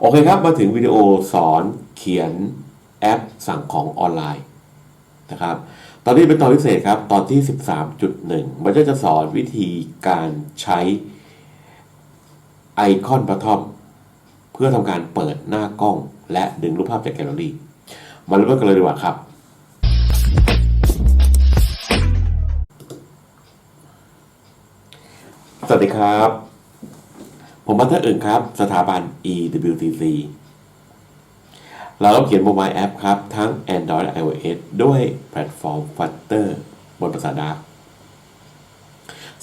โอเคครับ มาถึงวิดีโอสอนเขียนแอปสั่งของออนไลน์นะครับ ตอนนี้เป็นตอนพิเศษครับ ตอนที่ 13.1 มันก็จะสอนวิธีการใช้ไอคอนบัตทอมเพื่อทำการเปิดหน้ากล้อง และดึงรูปภาพจากแกลเลอรี่ มาเริ่มกันเลยดีกว่าครับ สวัสดีครับ ผมบัตเตอร์อึ่งครับ สถาบัน EWTC เราก็เขียนโมบายแอปครับ ทั้ง Android และ iOS ด้วยแพลตฟอร์ม Flutter บนภาษาดาร์ก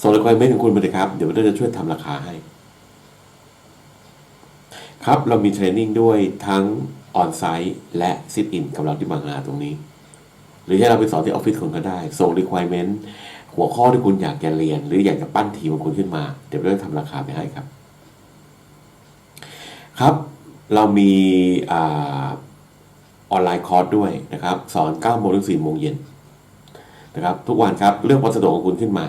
ส่งรีควอรี่ของคุณไปเลยครับ เดี๋ยวเราจะช่วยทำราคาให้ ครับเรามีเทรนนิ่งด้วยทั้งออนไซต์และซิ t อินกับเราที่บางนาตรงนี้ หรือให้เราไปสอนที่ออฟฟิศคุณก็ได้ ส่ง requirement หัวข้อที่คุณอยากจะเรียน หรืออยากจะปั้นทีมของคุณขึ้นมา เดี๋ยวเราจะทำราคาไปให้ครับ ครับ เรามีออนไลน์คอร์สด้วยนะครับ สอน9โมงถึง4โมงเย็นนะครับ ทุกวันครับเลือกวันสะดวกของคุณขึ้นมา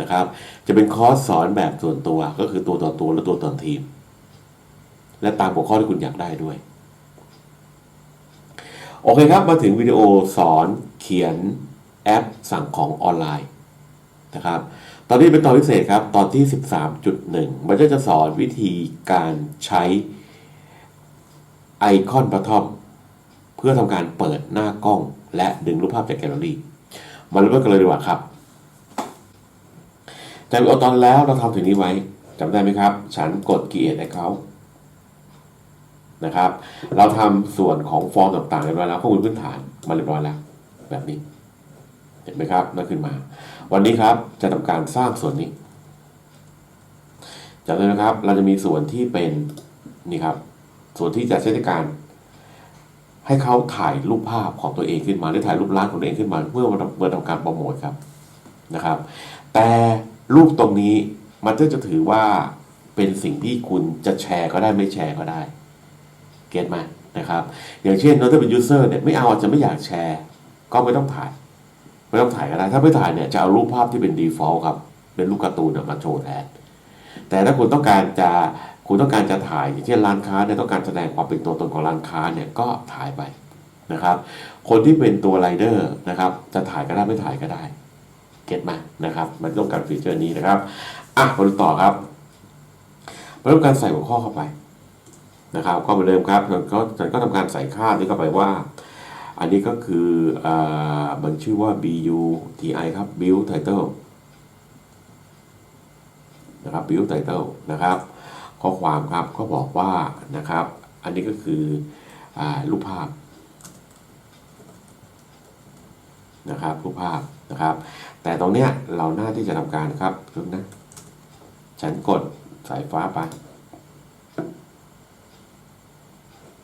นะครับ จะเป็นคอร์สสอนแบบส่วนตัวก็คือตัวต่อตัวและตัวต่อทีม และตามหัวข้อที่คุณอยากได้ด้วยโอเคครับ มาถึงวิดีโอสอนเขียนแอปสั่งของออนไลน์นะครับ ตอนนี้เป็นตอนพิเศษครับ ตอนที่ 13.1 มันก็จะสอนวิธีการใช้ไอคอนบัตทอมเพื่อทำการเปิดหน้ากล้อง และดึงรูปภาพจากแกลเลอรี่มาเริ่มกันเลยดีกว่าครับจากวิดีโอตอนแล้วเราทำถึงนี้ไว้จำได้ไหมครับ ฉันกด create account นะครับ เราทำส่วนของฟอร์มต่างๆเรียบร้อยแล้วข้อมูลพื้นฐานมาเรียบร้อยแล้วแบบนี้ เห็นไหมครับนั่นขึ้นมา วันนี้ครับจะทำการสร้างส่วนนี้จากนั้นนะครับ เราจะมีส่วนที่เป็นนี่ครับ ส่วนที่จะใช้ในการ ให้เขาถ่ายรูปภาพของตัวเองขึ้นมาหรือถ่ายรูปร้านของตัวเองขึ้นมาเพื่อมาเพื่อทำการโปรโมทครับนะครับ แต่รูปตรงนี้มันก็จะถือว่าเป็นสิ่งที่คุณจะแชร์ก็ได้ไม่แชร์ก็ได้ เก็ตไหมนะครับ อย่างเช่นถ้าเป็นยูเซอร์เนี่ยไม่เอาอาจจะไม่อยากแชร์ ก็ไม่ต้องถ่าย ไม่ต้องถ่ายก็ได้ถ้าไม่ถ่ายเนี่ยจะเอารูปภาพที่เป็น default ครับ เป็นรูปการ์ตูนมาโชว์แทนแต่ถ้าคุณต้องการจะคุณต้องการจะถ่ายอย่างเช่นร้านค้าเนี่ยต้องการแสดงความเป็นตัวตนของร้านค้าเนี่ยก็ถ่ายไปนะครับ คนที่เป็นตัวไรเดอร์นะครับ จะถ่ายก็ได้ไม่ถ่ายก็ได้เก็ตไหมนะครับ มันต้องการฟีเจอร์นี้นะครับอะมาดูต่อครับมาเริ่มการใส่หัวข้อเข้าไปนะครับ ก็เหมือนเดิมครับก็ก็ทำการใส่ค่านี้เข้าไปว่า อันนี้ก็คืออ่ามันชื่อว่า buti ครับ build title นะครับ build title นะครับ ข้อความครับก็บอกว่านะครับ อันนี้ก็คืออรูปภาพนะครับรูปภาพนะครับ แต่ตรงเนี้ยเราหน้าที่จะทำการครับรึนะ ฉันกดสายฟ้าไป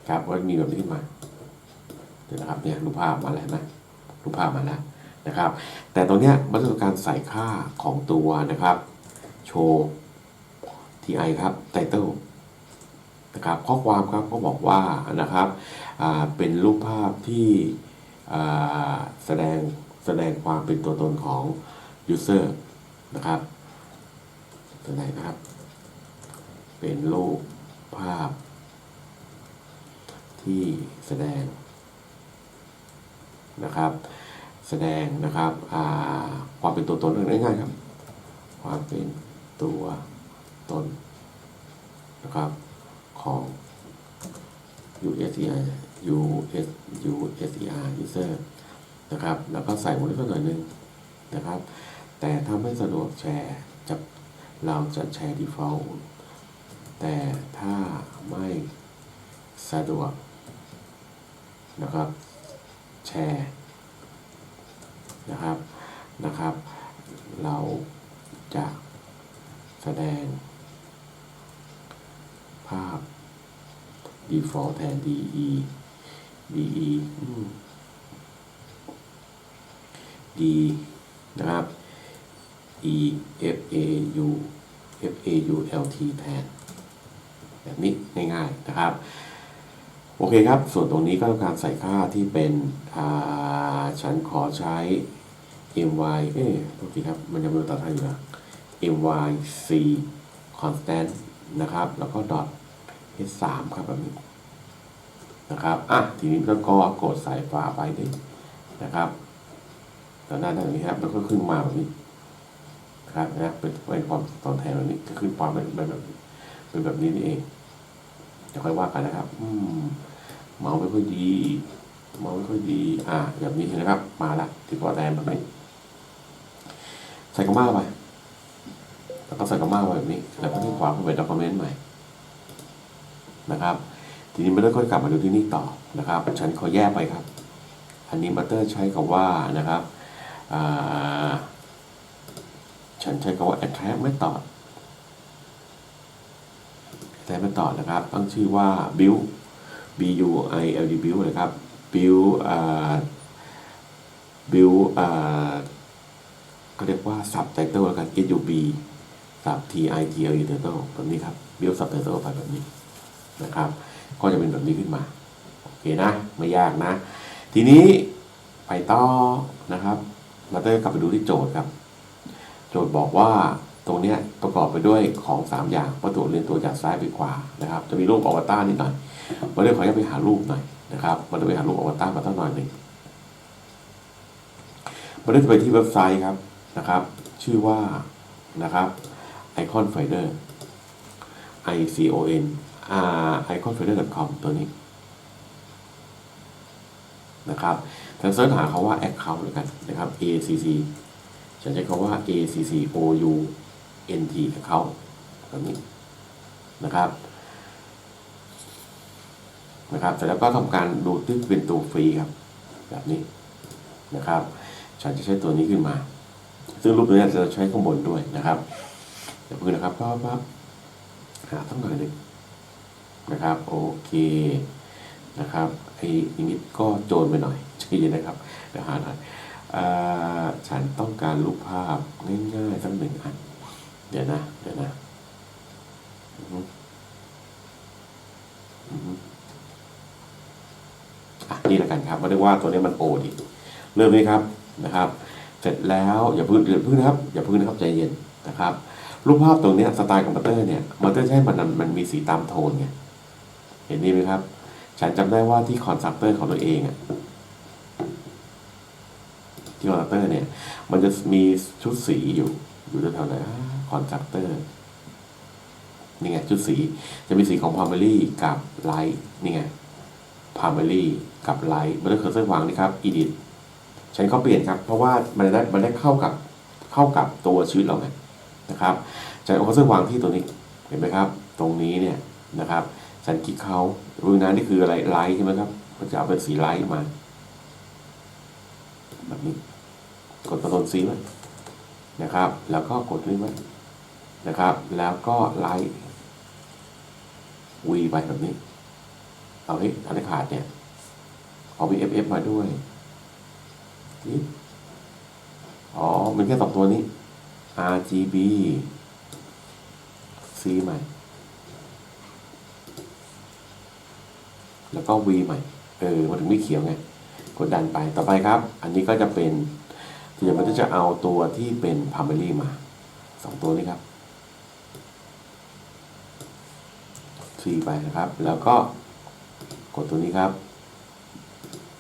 ครับก็มีแบบนี้ขึ้นมา นะครับเนี่ยรูปภาพมาแล้วนไหมรูปภาพมาแล้วนะครับ แต่ตรงเนี้ยมันต้องการใส่ค่าของตัวนะครับ โชว์ ti ครับ title นะครับข้อความครับก็บอกว่านะครับเป็นรูปภาพที่แสดงแสดงความเป็นตัวตนของ user นะครับตัวไหนนะครับ เป็นรูปภาพที่แสดง นะครับ แสดงนะครับความเป็นตัวตนง่ายๆครับ ความเป็นตัวตนนะครับของ USER US USER user นะครับ แล้วก็ใส่หมดเลยสักหน่อยหนึงนะครับ แต่ถ้าไม่สะดวกแชร์จะเราจะแชร์ default แต่ถ้าไม่สะดวกนะครับ แชร์นะครับนะครับ เราจะแสดง ภาพ default แทน de de d นะครับ e f a u f a u l t แทน แบบนี้ง่ายๆนะครับ โอเคครับ ส่วนตรงนี้ก็ต้องการใส่ค่าที่เป็นฉันขอใช้ my เอ๊ะโทษทีครับ มันยังไม่รู้ตัดให้อยู่นะ myc constant นะครับ แล้วก็ dot H3 ครับแบบนี้นะครับ อะ ทีนี้แล้วก็กดสายฟ้าไปดินะครับตอนหน้าด้านนี้ครับ แล้วก็ขึ้นมาแบบนี้นะครับนะเป็นเป็นความตอนแทนแบบนี้ ก็ขึ้นความเป็นแบบเป็นแบบนี้นี่เองจะค่อยว่ากันนะครับ อืม เมาส์ไม่ค่อยดี เมาส์ไม่ค่อยดี อ่าแบบนี้นะครับ มาละที่พอแทนแบบนี้ใส่กระมาไปแล้วก็ใส่กระมาไว้แบบนี้ แล้วก็ที่ขวาเป็นด็อกเมนต์ใหม่นะครับ ทีนี้มันก็กลับมาดูที่นี่ต่อนะครับ ฉันขอแยกไปครับ อันนี้บัตเตอร์ใช้คำว่านะครับอ่าฉันใช้คำว่า attract method attract method นะครับ ตั้งชื่อว่า build b u i l d build นะครับ build อ่า build อ่าก็เรียกว่า subtitle แล้วกัน s u b sub t i t l e title แบบนี้ครับ build subtitle ไปแบบนี้นะครับ ก็จะเป็นแบบนี้ขึ้นมา โอเคนะ ไม่ยากนะ ทีนี้ไปต่อนะครับ เราต้องกลับไปดูที่โจทย์ครับ โจทย์บอกว่าตรงนี้ประกอบไปด้วยของ 3 อย่างวัตถุเรียนตัวจากซ้ายไปขวานะครับ จะมีรูปอวตารนิดหน่อย มาเรื่องขออนุญาตไปหารูปหน่อยนะครับมาเรื่องไปหารูปอวตารมาตั้งหน่อยหนึ่งมาเรื่องไปที่เว็บไซต์ครับนะครับ ชื่อว่านะครับ icon finder i c o n r iconfinder.com ตัวนี้นะครับแต่เสิร์ชหาเขาว่า account แล้วกันนะครับ acc ฉันใช้คำว่า acc o u n t account แบบนี้นะครับ นะครับเสร็จแล้วก็ทำการดูที่เป็นตัวฟรีครับแบบนี้นะครับ ฉันจะใช้ตัวนี้ขึ้นมา ซึ่งรูปนี้จะใช้ข้างบนด้วยนะครับเดี๋ยวเพื่อนนะครับปั๊บปั๊บหาสักหน่อยหนึ่งนะครับโอเคนะครับไอ้นิดก็โจรไปหน่อยใจเย็นนะครับเดี๋ยวหาหน่อยอฉันต้องการรูปภาพง่ายๆสักหนึ่งอัน เดี๋ยวนะ เดี๋ยวนะ อือฮึอือฮึอะ นี่แล้วกันครับมาเรียกว่าตัวนี้มันโอดีเริ่มนี้ครับนะครับ เสร็จแล้วอย่าพึ่งอย่าพึ่งนะครับอย่าพึ่งนะครับใจเย็นนะครับรูปภาพตรงนี้สไตล์ของบัตเตอร์เนี่ยบัตเตอร์ใช้มันมันมีสีตามโทนไงเห็นนี่ไหมครับ ฉันจำได้ว่าที่คอนซัพเตอร์ของตัวเองอะที่คอนซัพเตอร์เนี่ย มันจะมีชุดสีอยู่ อยู่แถวๆไหนคอนซัพเตอร์นี่ไงชุดสีจะมีสีของพาร์เมลี่กับไลท์นี่ไงพาร์เมลี่ กับไลท์มันต้องเคอร์เซอร์วางนี่ครับอีดิทฉันก็เปลี่ยนครับ เพราะว่ามันได้มันได้เข้ากับเข้ากับตัวชีวิตเราไงนะครับฉันเอาเคอร์เซอร์วางที่ตัวนี้เห็นไหมครับ ตรงนี้เนี่ยนะครับฉันคลิกเขารูนั้นนี่คืออะไรไลท์ใช่ไหมครับมันจะเอาเป็นสีไลท์มา แบบนี้ กดคอนโทรลซีไว้นะครับ แล้วก็กดนี้ไว้นะครับ แล้วก็ไลท์วีไปแบบนี้ เอาเฮ้ยอันนี้ขาดเนี่ย เอา VFF มาด้วยนี่อ๋อ มันแค่สองตัวนี้ RGB C ใหม่ แล้วก็ V ใหม่ เออมาถึงไม่เขียวไง กดดันไป ต่อไปครับ อันนี้ก็จะเป็นเดี๋ยวมันจะเอาตัวที่เป็น primary มาสองตัวนี้ครับ C ไปนะครับ แล้วก็กดตัวนี้ครับ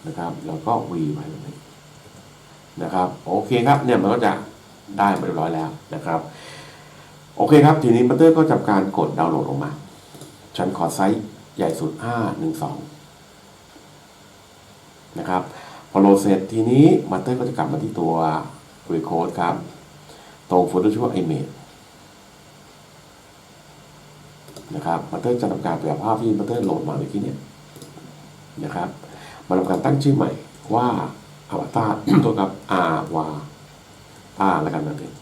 นะครับแล้วก็ V ไปแบบนี้นะครับโอเคครับเนี่ยมันก็จะได้มาเรียบร้อยแล้วนะครับโอเคครับ ทีนี้บัตเตอร์ก็จับการกดดาวน์โหลดออกมา ฉันขอไซส์ใหญ่สุด 512 นะครับ พอโหลดเสร็จทีนี้บัตเตอร์ก็จะกลับมาที่ตัว Recode ครับ ตรงโฟลเดอร์ชื่อว่า image นะครับบัตเตอร์จะทำการแปลภาพที่บัตเตอร์โหลดมาเมื่อกี้เนี่ยนะครับ มาทำการตั้งชื่อใหม่ว่าอวตารตัวกับ R วาตาแล้วกันนั่นเอง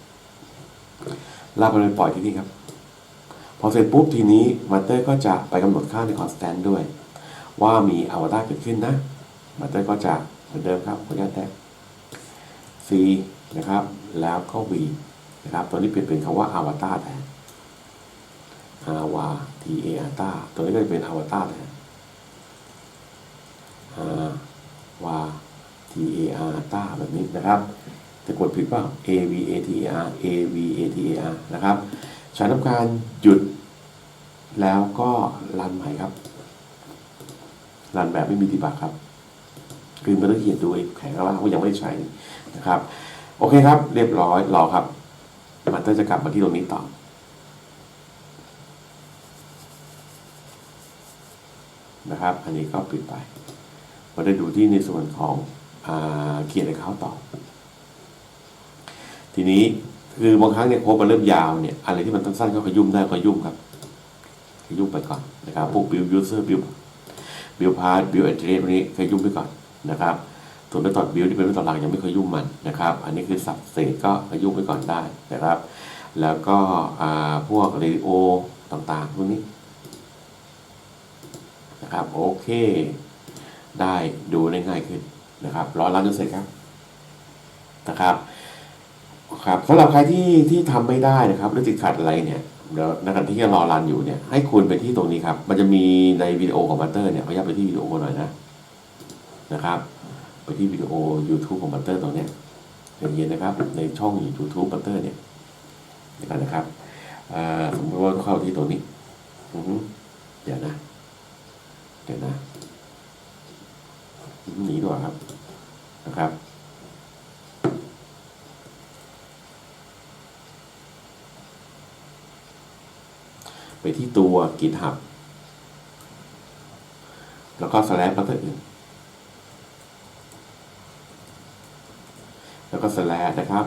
ลากไปเลยปล่อยที่นี่ครับ พอเสร็จปุ๊บทีนี้มาเตอร์ก็จะไปกำหนดค่าใน constant ด้วย ว่ามีอวตารเกิดขึ้นนะมาเตอร์ก็จะเหมือนเดิมครับขออนุญาตแตะ C นะครับ แล้วก็ V นะครับ ตัวนี้เปลี่ยนเป็นคำว่าอวตารแทน R W T A R ตาตัวนี้ก็จะเป็นอวตารแทน R W T A R ตาแบบนี้นะครับจะกดผิดเปล่า A V A T A R A V A T A R นะครับใช้ทำการหยุดแล้วก็รันใหม่ครับรันแบบไม่มีดีบักครับคือมันต้องเขียนดูไอ้แข็งข้างล่างเขายังไม่ได้ใช้นะครับ โอเคครับ เรียบร้อยรอครับ มันก็จะกลับมาที่ตรงนี้ต่อนะครับ อันนี้ก็ปิดไป มาได้ดูที่ในส่วนของเขียนในเขาต่อ ทีนี้คือบางครั้งเนี่ยโค้ดมันเริ่มยาวเนี่ยอะไรที่มันสั้นๆก็ขยุ่มได้ขยุ่มครับขยุ่มไปก่อนนะครับพวก build user build build part build address พวกนี้ขยุ่มไปก่อนนะครับส่วนไปตอน build ที่เป็นไปตอนหลังยังไม่เคยยุ่มมันนะครับ อันนี้คือสับเศษก็ขยุ่มไปก่อนได้นะครับ แล้วก็พวก radio ต่างๆพวกนี้นะครับโอเค ได้ดูได้ง่ายขึ้นนะครับรอรันจนเสร็จครับนะครับครับสำหรับใครที่ที่ทำไม่ได้นะครับหรือติดขัดอะไรเนี่ยเดี๋ยวในขณะที่รอรันอยู่เนี่ยให้คุณไปที่ตรงนี้ครับ มันจะมีในวิดีโอของบัตเตอร์เนี่ยขออนุญาตไปที่วิดีโอหน่อยนะนะครับ ไปที่วิดีโอ YouTube ของบัตเตอร์ตรงเนี้ยเย็นๆนะครับ ในช่อง YouTube บัตเตอร์เนี่ยเดี๋ยวนะครับสมมติว่าเข้าที่ตรงนี้อือฮึเดี๋ยวนะเดี๋ยวนะ หนีดีกว่าครับนะครับไปที่ตัว GitHub แล้วก็ slash บัตเตอร์อื่น แล้วก็ slash นะครับ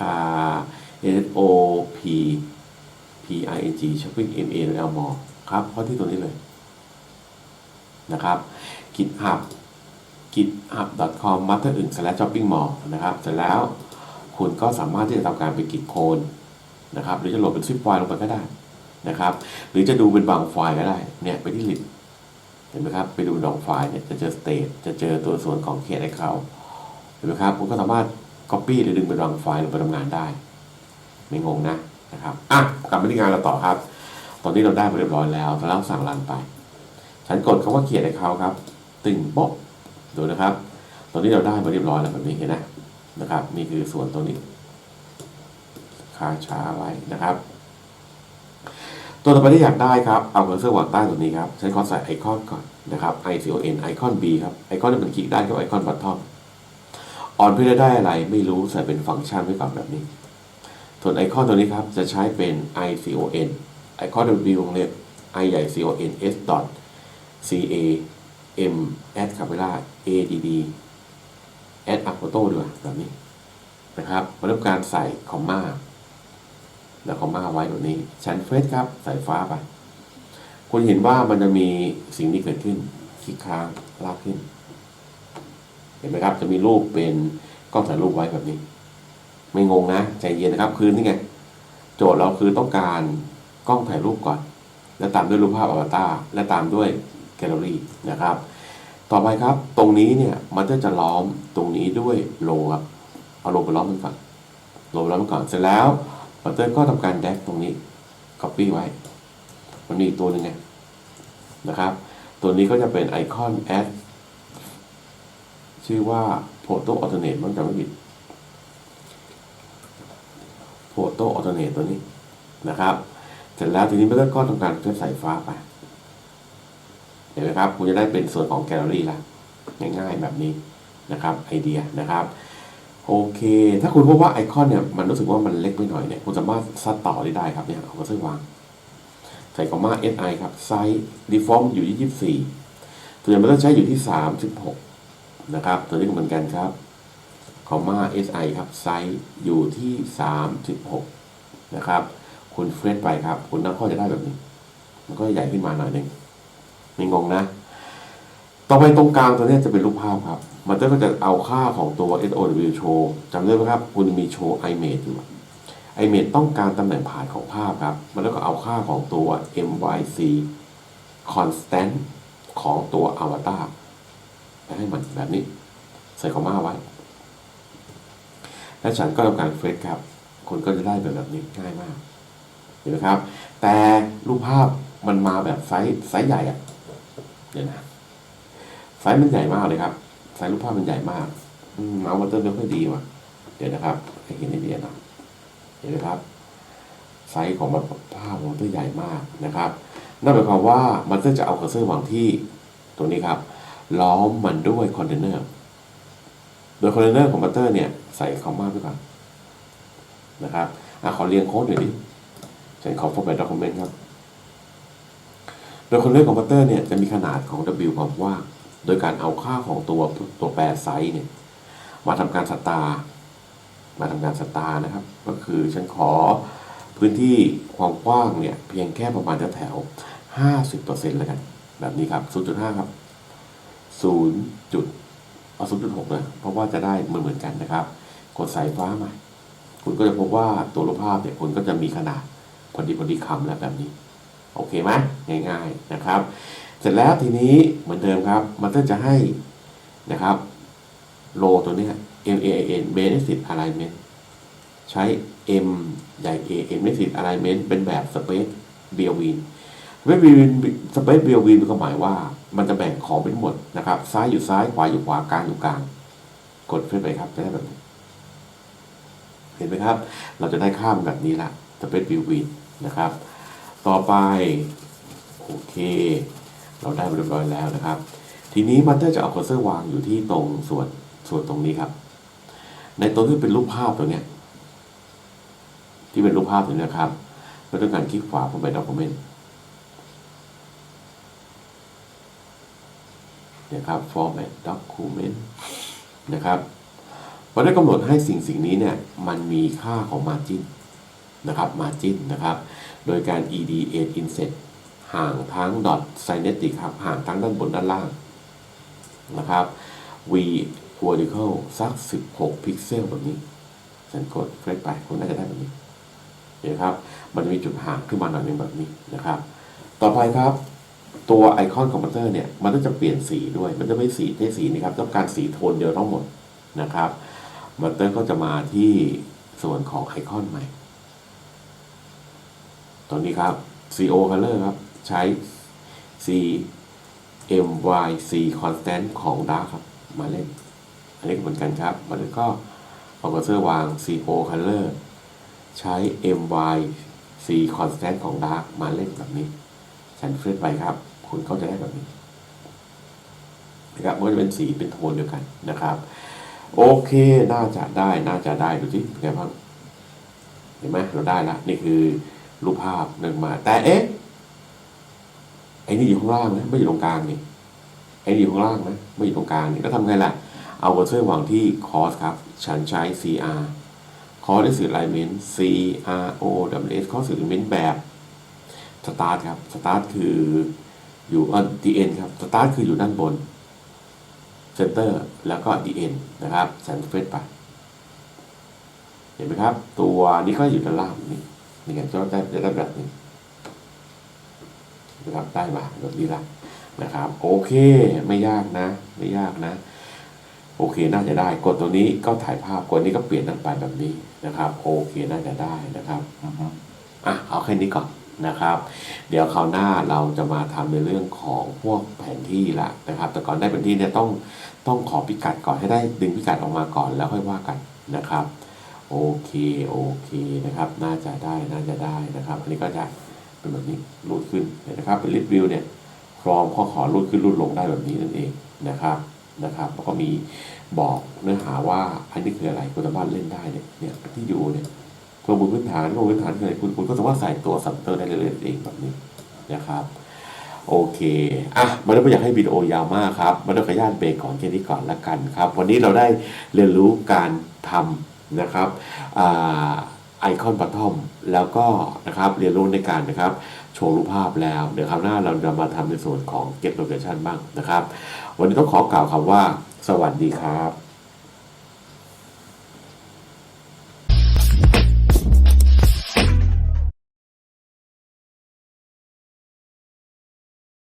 อ่า n o p p i n g shopping m a l m ครับเข้าะที่ตัวนี้เลย นะครับ GitHub github.com master อื่น slash shopping mall นะครับ เสร็จแล้วคุณก็สามารถที่จะทำการไปกิดโคนนะครับ หรือจะโหลดเป็นซิปไฟล์ลงไปก็ได้นะครับ หรือจะดูเป็นบางไฟล์ก็ได้ เนี่ยไปที่ลิสเห็นไหมครับ ไปดูดองไฟล์เนี่ยจะเจอ state จะเจอตัวส่วนของเขตไอเขาเห็นไหมครับคุณก็สามารถ copy หรือดึงเป็นบางไฟล์ลงไปทำงานได้ ไม่งงนะนะครับ อะ กลับมาที่งานเราต่อครับ ตอนนี้เราได้ไปเรียบร้อยแล้วแล้วสั่งรันไป ฉันกดคำว่าเขียนให้เขาครับ ตึงโป๊ะ ดูนะครับ ตอนนี้เราได้มาเรียบร้อยแล้วแบบนี้เห็นนะนะครับ นี่คือส่วนตรงนี้ค้างช้าไว้นะครับ ตัวต่อไปที่อยากได้ครับเอาเคอร์เซอร์วางใต้ตรงนี้ครับใช้คอนใส่ไอคอนก่อนนะครับ icon ไอคอน b ครับไอคอนนี่มันคลิกได้กับไอคอนบัตทอมออนเพื่อจะได้อะไรไม่รู้ใส่เป็นฟังก์ชันไว้ก่อนแบบนี้ ส่วนไอคอนตัวนี้ครับจะใช้เป็น icon ไอคอน w วงเล็บ i ใหญ่ con s dot c a m add capella a d d add a photo ด้วยแบบนี้นะครับมาเริ่มการใส่คอมมาแล้วคอมมาไว้แบบนี้ ชั้นเฟซครับ ใส่ฟ้าไป คุณเห็นว่ามันจะมีสิ่งนี้เกิดขึ้นคลิกค้างลากขึ้น เห็นไหมครับ จะมีรูปเป็นกล้องถ่ายรูปไว้แบบนี้ ไม่งงนะ ใจเย็นนะครับคือนี่ไง โจทย์เราคือต้องการกล้องถ่ายรูปก่อน แล้วตามด้วยรูปภาพอวตารและตามด้วย แกลอรี่นะครับ ต่อไปครับตรงนี้เนี่ยมันก็จะล้อมตรงนี้ด้วยโลครับเอาโลไปล้อมมันก่อนโลไปล้อมมันก่อนเสร็จแล้วบัตเตอร์ก็ทำการแดกตรงนี้ copy ไว้ มันมีอีกตัวหนึ่งไงนะครับ ตัวนี้ก็จะเป็นไอคอน add ชื่อว่า photo alternate มันจะไม่ผิด photo alternate ตัวนี้นะครับ เสร็จแล้วทีนี้มันก็ทำการใส่ฟ้าไป เห็นไหมครับคุณจะได้เป็นส่วนของแกลเลอรี่ละง่ายๆแบบนี้นะครับไอเดียนะครับโอเค ถ้าคุณพบว่าไอคอนเนี่ยมันรู้สึกว่ามันเล็กไปหน่อยเนี่ยคุณสามารถซัดต่อได้ได้ครับเนี่ยเอาก็ซื้อวางใส่คอมมา si ครับไซส์ default อยู่ที่ 24ตัวนี้มันต้องใช้อยู่ที่ 36 นะครับ ตัวนี้ก็เหมือนกันครับคอมมา si ครับไซส์อยู่ที่ 36 นะครับ คุณเฟรชไปครับ คุณนั่งข้อจะได้แบบนี้ มันก็ใหญ่ขึ้นมาหน่อยหนึ่ง ไม่งงนะต่อไปตรงกลางตัวนี้จะเป็นรูปภาพครับ มันก็จะเอาค่าของตัว SOW โชว์จำได้ไหมครับ คุณมีโชว์ image อยู่ image ต้องการตำแหน่งผ่านของภาพครับ มันก็เอาค่าของตัว myc constant ของตัว avatar ไปให้มันแบบนี้ ใส่คอมมาไว้ และฉันก็ทำการเฟซครับคุณก็จะได้แบบแบบนี้ง่ายมาก เห็นไหมครับ แต่รูปภาพมันมาแบบไซส์ไซส์ใหญ่อะ เดี๋ยวนะไซส์มันใหญ่มากเลยครับไซส์รูปภาพมันใหญ่มากมเมาส์มันเตอร์ไม่ค่อยดีว่ะ เดี๋ยวนะครับให้เห็นไอเดียน่อยเห็นไหมครับ ไซส์ของภาพของมันเตอร์ใหญ่มากนะครับนั่นหมายความว่ามันก็จะเอาเคอร์เซอร์วางที่ตรงนี้ครับ ล้อมมันด้วยคอนเทนเนอร์ โดยคอนเทนเนอร์ของบัตเตอร์เนี่ยใส่คอมมาไปก่อนนะครับอะขอเรียงโค้ดหน่อยดิฉันขอ format document ครับ โดยคนเทนเนอร์ของบัตเตอร์เนี่ยจะมีขนาดของ W ความกว้างโดยการเอาค่าของตัวตัวแปรไซส์เนี่ยมาทำการสตาร์มาทำการสตาร์นะครับ ก็คือฉันขอพื้นที่ความกว้างเนี่ยเพียงแค่ประมาณแถวๆห้าสิบเปอร์เซ็นต์แล้วกัน แบบนี้ครับ0.5ครับ0จุดเอา0.6เลยเพราะว่าจะได้เหมือนเหมือนกันนะครับ กดสายฟ้าใหมาคุณก็จะพบว่าตัวรูปภาพเนี่ยคุณก็จะมีขนาดพอดีพอดีคำแล้วแบบนี้ โอเคไหมง่ายๆนะครับ เสร็จแล้วทีนี้เหมือนเดิมครับ มันก็จะให้นะครับโลตัวนี้ M A N Basic Alignment ใช้ M ใหญ่ A M Basic Alignment เป็นแบบ Space b l w i n Space b l w i n Space b l w i n ก็หมายว่ามันจะแบ่งของเป็นหมดนะครับ ซ้ายอยู่ซ้ายขวาอยู่ขวากลางอยู่กลาง กดขึ้นไปครับจะได้แบบนี้เห็นไหมครับ เราจะได้ข้ามแบบนี้ละ Space b l w i n นะครับ ต่อไป โอเค เราได้เรียบร้อยแล้วนะครับ ทีนี้มันจะเอาเคอร์เซอร์วางอยู่ที่ตรงส่วนส่วนตรงนี้ครับ ในตัวที่เป็นรูปภาพตัวเนี้ยที่เป็นรูปภาพตัวเนี้ยครับเราต้องการคลิกขวาเข้าไป document เนี่ยครับ format document นะครับเราได้กำหนดให้สิ่งสิ่งนี้เนี่ย มันมีค่าของ margin นะครับ margin นะครับ โดยการ ed edge inset ห่างทั้ง dot synetic ครับ ห่างทั้งด้านบนด้านล่างนะครับ v vertical สัก 16 พิกเซลแบบนี้ฉันกดเฟรชไปคุณน่าจะได้แบบนี้เห็นครับ มันจะมีจุดห่างขึ้นมาหน่อยหนึงแบบนี้นะครับ ต่อไปครับตัวไอคอนคอมพิวเตอร์เนี่ย มันก็จะเปลี่ยนสีด้วย มันจะไม่สีได้สีนี้ครับ ต้องการสีโทนเดียวทั้งหมดนะครับมอเตอร์ก็จะมาที่ส่วนของไอคอนใหม่ ตอนนี้ครับ CO Color ครับ ใช้ C M Y C Constant ของ Dark ครับ มาเล่น อันนี้ก็เหมือนกันครับ มันก็เอากระเซอร์วาง CO Color ใช้ M Y C Constant ของ Dark มาเล่นแบบนี้ ฉันเฟรชไปครับ คุณก็จะได้แบบนี้นะครับมันจะเป็นสีเป็นโทนเดียวกันนะครับ โอเคน่าจะได้น่าจะได้ดูสิเป็นไงบ้างเห็นไหมเราได้ละนี่คือ รูปภาพหนึ่งมา แต่เอ๊ะไอ้นี่อยู่ข้างล่างนะไม่อยู่ตรงกลางนี่ไอ้นี่อยู่ข้างล่างนะไม่อยู่ตรงกลางนี่ก็ทำไงล่ะ เอาเวอร์เซอร์วางที่คอสครับ ฉันใช้ CR คอสได้สื่อ alignment C R O W S ข้อสื่อ alignment แบบ start ครับ start คืออยู่อ่า the end ครับ start คืออยู่ด้านบน center แล้วก็ the end นะครับสันเฟสไปเห็นไหมครับ ตัวนี้ก็อยู่ด้านล่างนี่ นี่ไงจะได้จะได้แบบนี้นะครับได้มาแบบนี้ละนะครับ โอเคไม่ยากนะ ไม่ยากนะ โอเคน่าจะได้ กดตัวนี้ก็ถ่ายภาพกดนี้ก็เปลี่ยนนั่นไปแบบนี้นะครับ โอเคน่าจะได้นะครับอะเอาแค่นี้ก่อนนะครับ เดี๋ยวคราวหน้าเราจะมาทำในเรื่องของพวกแผนที่ละนะครับ แต่ก่อนได้แผนที่เนี่ยต้องต้องขอพิกัดก่อนให้ได้ดึงพิกัดออกมาก่อนแล้วค่อยว่ากันนะครับ โอเคโอเคนะครับ น่าจะได้น่าจะได้นะครับ อันนี้ก็จะเป็นแบบนี้รูดขึ้นนะครับ เป็นลิสต์วิวเนี่ยฟอร์มข้อขอรูดขึ้นรูดลงได้แบบนี้นั่นเองนะครับนะครับแล้วก็มีบอกเนื้อหาว่าอันนี้คืออะไรคุณสามารถเล่นได้เนี่ยเนี่ยที่อยู่เนี่ยข้อมูลพื้นฐานข้อมูลพื้นฐานคืออะไรคุณคุณก็สามารถใส่ตัวซับเตอร์ได้เลยเองแบบนี้นะครับโอเค อะ มันไม่อยากให้วิดีโอยาวมากครับ มันต้องขออนุญาตเบรกก่อนแค่นี้ก่อนละกันครับ วันนี้เราได้เรียนรู้การทำ นะครับไอคอนบัตทอมแล้วก็นะครับเรียนรู้ในการนะครับโชว์รูปภาพแล้วเดี๋ยวคราวหน้าเราจะมาทำในส่วนของ Get Location บ้างนะครับ วันนี้ต้องขอกล่าวคำว่า สวัสดีครับ